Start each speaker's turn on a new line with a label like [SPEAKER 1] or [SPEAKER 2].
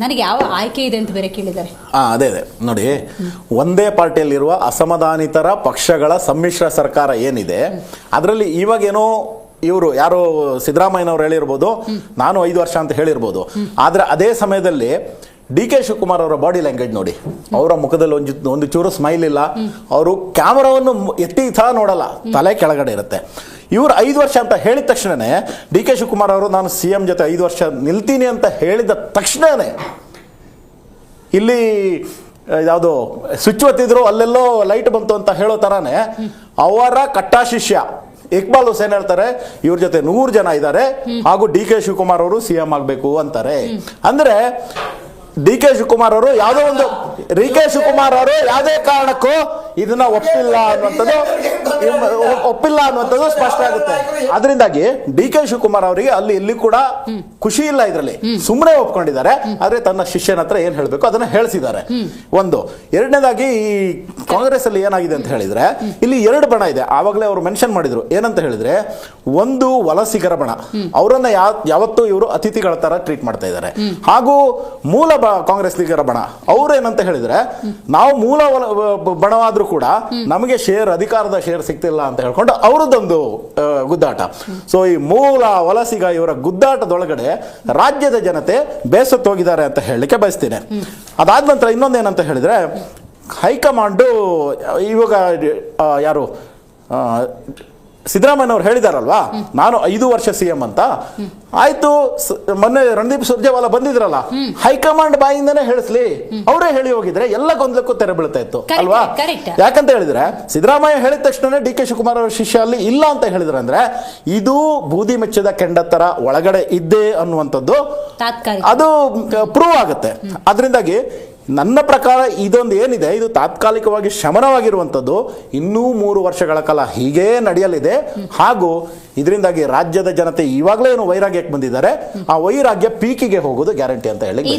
[SPEAKER 1] ನನಗೆ ಯಾವ ಆಯ್ಕೆ ಇದೆ ಅಂತ ಬೇರೆ ಕೇಳಿದ್ದಾರೆ.
[SPEAKER 2] ಆ, ಅದೇ ಅದೇ. ನೋಡಿ, ಒಂದೇ ಪಾರ್ಟಿಯಲ್ಲಿರುವ ಅಸಮಾಧಾನಿತರ ಪಕ್ಷಗಳ ಸಮ್ಮಿಶ್ರ ಸರ್ಕಾರ ಏನಿದೆ, ಅದರಲ್ಲಿ ಇವಾಗೇನೋ ಇವರು, ಯಾರು ಸಿದ್ದರಾಮಯ್ಯನವ್ರು ಹೇಳಿರ್ಬೋದು, ನಾನು ಐದು ವರ್ಷ ಅಂತ ಹೇಳಿರ್ಬೋದು. ಆದರೆ ಅದೇ ಸಮಯದಲ್ಲಿ ಡಿ ಕೆ ಶಿವಕುಮಾರ್ ಅವರ ಬಾಡಿ ಲ್ಯಾಂಗ್ವೇಜ್ ನೋಡಿ. ಅವರ ಮುಖದಲ್ಲಿ ಒಂದು ಒಂದು ಚೂರು ಸ್ಮೈಲ್ ಇಲ್ಲ. ಅವರು ಕ್ಯಾಮರಾವನ್ನು ಎತ್ತಿ ಸಹ ನೋಡಲ್ಲ. ತಲೆ ಕೆಳಗಡೆ ಇರುತ್ತೆ. ಇವ್ರು ಐದು ವರ್ಷ ಅಂತ ಹೇಳಿದ ತಕ್ಷಣನೇ ಡಿ ಕೆ ಶಿವಕುಮಾರ್ ಅವರು, ನಾನು ಸಿ ಎಂ ಜೊತೆ ಐದು ವರ್ಷ ನಿಲ್ತೀನಿ ಅಂತ ಹೇಳಿದ ತಕ್ಷಣನೇ ಇಲ್ಲಿ ಯಾವುದು ಸ್ವಿಚ್ ಒತ್ತಿದ್ರು, ಅಲ್ಲೆಲ್ಲೋ ಲೈಟ್ ಬಂತು ಅಂತ ಹೇಳೋ ತರಾನೇ ಅವರ ಕಟ್ಟ ಶಿಷ್ಯ ಇಕ್ಬಾಲ್ ಹುಸೇನ್ ಹೇಳ್ತಾರೆ, ಇವ್ರ ಜೊತೆ ನೂರು ಜನ ಇದ್ದಾರೆ ಹಾಗೂ ಡಿ ಕೆ ಶಿವಕುಮಾರ್ ಅವರು ಸಿ ಎಂ ಆಗಬೇಕು ಅಂತಾರೆ. ಅಂದ್ರೆ ಡಿ ಕೆ ಶಿವಕುಮಾರ್ ಅವರು ಯಾವುದೋ ಒಂದು, ಡಿ ಕೆ ಶಿವಕುಮಾರ್ ಅವರು ಯಾವುದೇ ಕಾರಣಕ್ಕೂ ಇದನ್ನ ಒಪ್ಪಿಲ್ಲ ಅನ್ನುವಂಥದ್ದು ಒಪ್ಪಿಲ್ಲ ಅನ್ನುವಂಥದ್ದು ಸ್ಪಷ್ಟ ಆಗುತ್ತೆ. ಅದರಿಂದಾಗಿ ಡಿ ಕೆ ಶಿವಕುಮಾರ್ ಅವರಿಗೆ ಅಲ್ಲಿ ಇಲ್ಲಿ ಕೂಡ ಖುಷಿ ಇಲ್ಲ ಇದರಲ್ಲಿ. ಸುಮ್ಮನೆ ಒಪ್ಕೊಂಡಿದ್ದಾರೆ ಆದ್ರೆ ತನ್ನ ಶಿಷ್ಯನ ಹತ್ರ ಏನ್ ಹೇಳ್ಬೇಕು ಅದನ್ನ ಹೇಳಿಸಿದ್ದಾರೆ. ಒಂದು ಎರಡನೇದಾಗಿ ಈ ಕಾಂಗ್ರೆಸ್ ಅಲ್ಲಿ ಏನಾಗಿದೆ ಅಂತ ಹೇಳಿದ್ರೆ ಇಲ್ಲಿ ಎರಡು ಬಣ ಇದೆ. ಆವಾಗಲೇ ಅವರು ಮೆನ್ಷನ್ ಮಾಡಿದ್ರು. ಏನಂತ ಹೇಳಿದ್ರೆ ಒಂದು ವಲಸಿಗರ ಬಣ. ಅವರನ್ನ ಯಾವ- ಯಾವತ್ತೂ ಇವರು ಅತಿಥಿಗಳ ತರ ಟ್ರೀಟ್ ಮಾಡ್ತಾ ಇದ್ದಾರೆ. ಹಾಗೂ ಮೂಲ ಬ ಕಾಂಗ್ರೆಸ್ ಲೀಗರ ಬಣ. ಅವ್ರು ಏನಂತ ಹೇಳಿದ್ರೆ ನಾವು ಮೂಲ ಬಣವಾದ್ರೂ ಕೂಡ ನಮಗೆ ಶೇರ್ ಅಧಿಕಾರದ ಶೇರ್ ಸಿಗ್ತಿಲ್ಲ ಅಂತ ಹೇಳ್ಕೊಂಡು ಅವರದ್ದೊಂದು ಗುದ್ದಾಟ. ಸೊ ಈ ಮೂಲ ವಲಸಿಗ ಇವರ ಗುದ್ದಾಟದೊಳಗಡೆ ರಾಜ್ಯದ ಜನತೆ ಬೇಸತ್ತೋಗಿದ್ದಾರೆ ಅಂತ ಹೇಳಲಿಕ್ಕೆ ಬಯಸ್ತೇನೆ. ಅದಾದ ನಂತರ ಇನ್ನೊಂದೇನಂತ ಹೇಳಿದ್ರೆ, ಹೈಕಮಾಂಡು ಇವಾಗ ಯಾರು ಆ, ಸಿದ್ದರಾಮಯ್ಯನವ್ರು ಹೇಳಿದಾರಲ್ವಾ? ನಾನು ಐದು ವರ್ಷ ಸಿ ಎಂ ಅಂತ. ಆಯ್ತು ಮೊನ್ನೆ ರಣದೀಪ್ ಸುರ್ಜೇವಾಲಾ ಬಂದಿದ್ರಲ್ಲ ಹೈಕಮಾಂಡ್ ಬಾಯಿಂದನೇ ಹೇಳಿಸ್ಲಿ. ಅವರೇ ಹೇಳಿ ಹೋಗಿದ್ರೆ ಎಲ್ಲ ಗೊಂದಲಕ್ಕೂ ತೆರೆ ಬೀಳ್ತಾ ಇತ್ತು ಅಲ್ವಾ? ಯಾಕಂತ ಹೇಳಿದ್ರೆ ಸಿದ್ದರಾಮಯ್ಯ ಹೇಳಿದ ತಕ್ಷಣ ಡಿ ಕೆ ಶಿವಕುಮಾರ್ ಅವರ ಶಿಷ್ಯ ಅಲ್ಲಿ ಇಲ್ಲ ಅಂತ ಹೇಳಿದ್ರೆ ಅಂದ್ರೆ ಇದು ಬೂದಿ ಮೆಚ್ಚದ ಕೆಂಡತ್ತರ ಒಳಗಡೆ ಇದ್ದೇ ಅನ್ನುವಂಥದ್ದು ಅದು ಪ್ರೂವ್ ಆಗುತ್ತೆ. ಅದರಿಂದಾಗಿ ನನ್ನ ಪ್ರಕಾರ ಇದೊಂದು ಏನಿದೆ? ಇದು ತಾತ್ಕಾಲಿಕವಾಗಿ ಶಮನವಾಗಿರುವಂಥದ್ದು. ಇನ್ನೂ ಮೂರು ವರ್ಷಗಳ ಕಾಲ ಹೀಗೇ ನಡೆಯಲಿದೆ. ಹಾಗೂ ಇದರಿಂದಾಗಿ ರಾಜ್ಯದ ಜನತೆ ಇವಾಗಲೇ ಏನು ವೈರಾಗ್ಯಕ್ಕೆ ಬಂದಿದ್ದಾರೆ. ಆ ವೈರಾಗ್ಯ ಪೀಕಿಗೆ ಹೋಗೋದು ಗ್ಯಾರಂಟಿ ಅಂತ ಹೇಳಿ